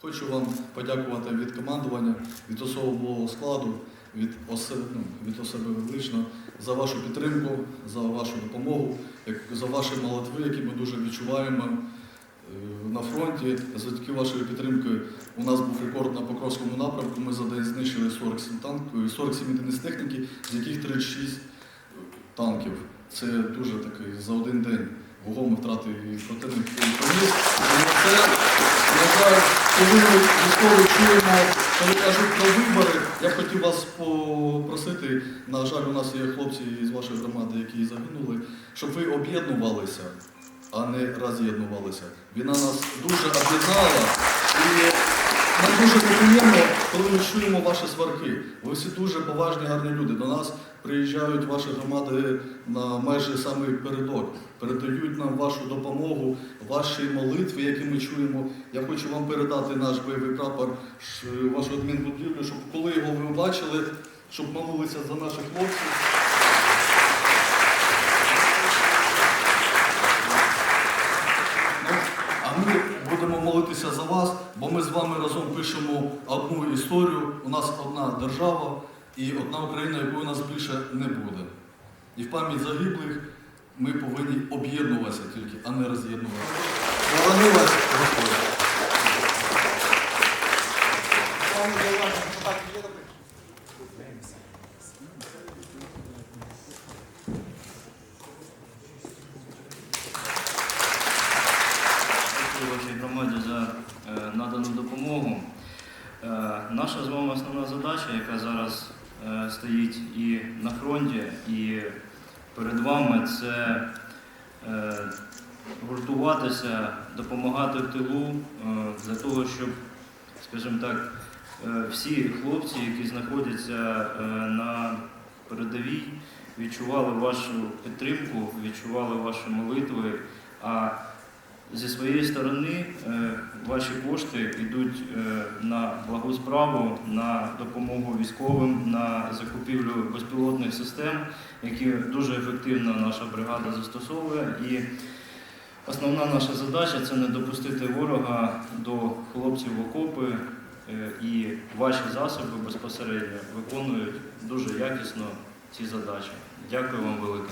Хочу вам подякувати від командування, від особового складу, від особи, ну, від особи лично за вашу підтримку, за вашу допомогу, за ваші молитви, які ми дуже відчуваємо е, на фронті. Завдяки вашої підтримки у нас був рекорд на Покровському напрямку. Ми за день знищили 47 танків, 47 одиниць техніки, з яких 36 танків. Це дуже такий за один день вагомі втрати і противник і. Це, на коли ми військові чуємо, коли кажуть про вибори, я б хотів вас попросити, на жаль, у нас є хлопці з вашої громади, які загинули, щоб ви об'єднувалися, а не роз'єднувалися. Війна нас дуже об'єднала і нам дуже приємно, коли ми чуємо ваші сварки. Ви всі дуже поважні, гарні люди. До нас приїжджають ваші громади на майже самий передок, передають нам вашу допомогу, ваші молитви, які ми чуємо. Я хочу вам передати наш бойовий прапор, вашу адмінбудівлю, щоб коли його ви бачили, щоб молилися за наших хлопців. Ну, А ми молитися за вас, бо ми з вами разом пишемо одну історію. У нас одна держава і одна Україна, якої у нас більше не буде. І в пам'ять загиблих ми повинні об'єднуватися тільки, а не роз'єднуватися. Борони вас! Вашій громаді за е, надану допомогу. Е, Наша з вами основна задача, яка зараз е, стоїть і на фронті, і перед вами, це гуртуватися, допомагати в тилу для того, щоб, скажімо так, всі хлопці, які знаходяться на передовій, відчували вашу підтримку, відчували ваші молитви. А Зі своєї сторони е, ваші кошти йдуть е, на благу справу, на допомогу військовим, на закупівлю безпілотних систем, які дуже ефективно наша бригада застосовує. І основна наша задача це не допустити ворога до хлопців в окопи, е, і ваші засоби безпосередньо виконують дуже якісно ці задачі. Дякую вам велике.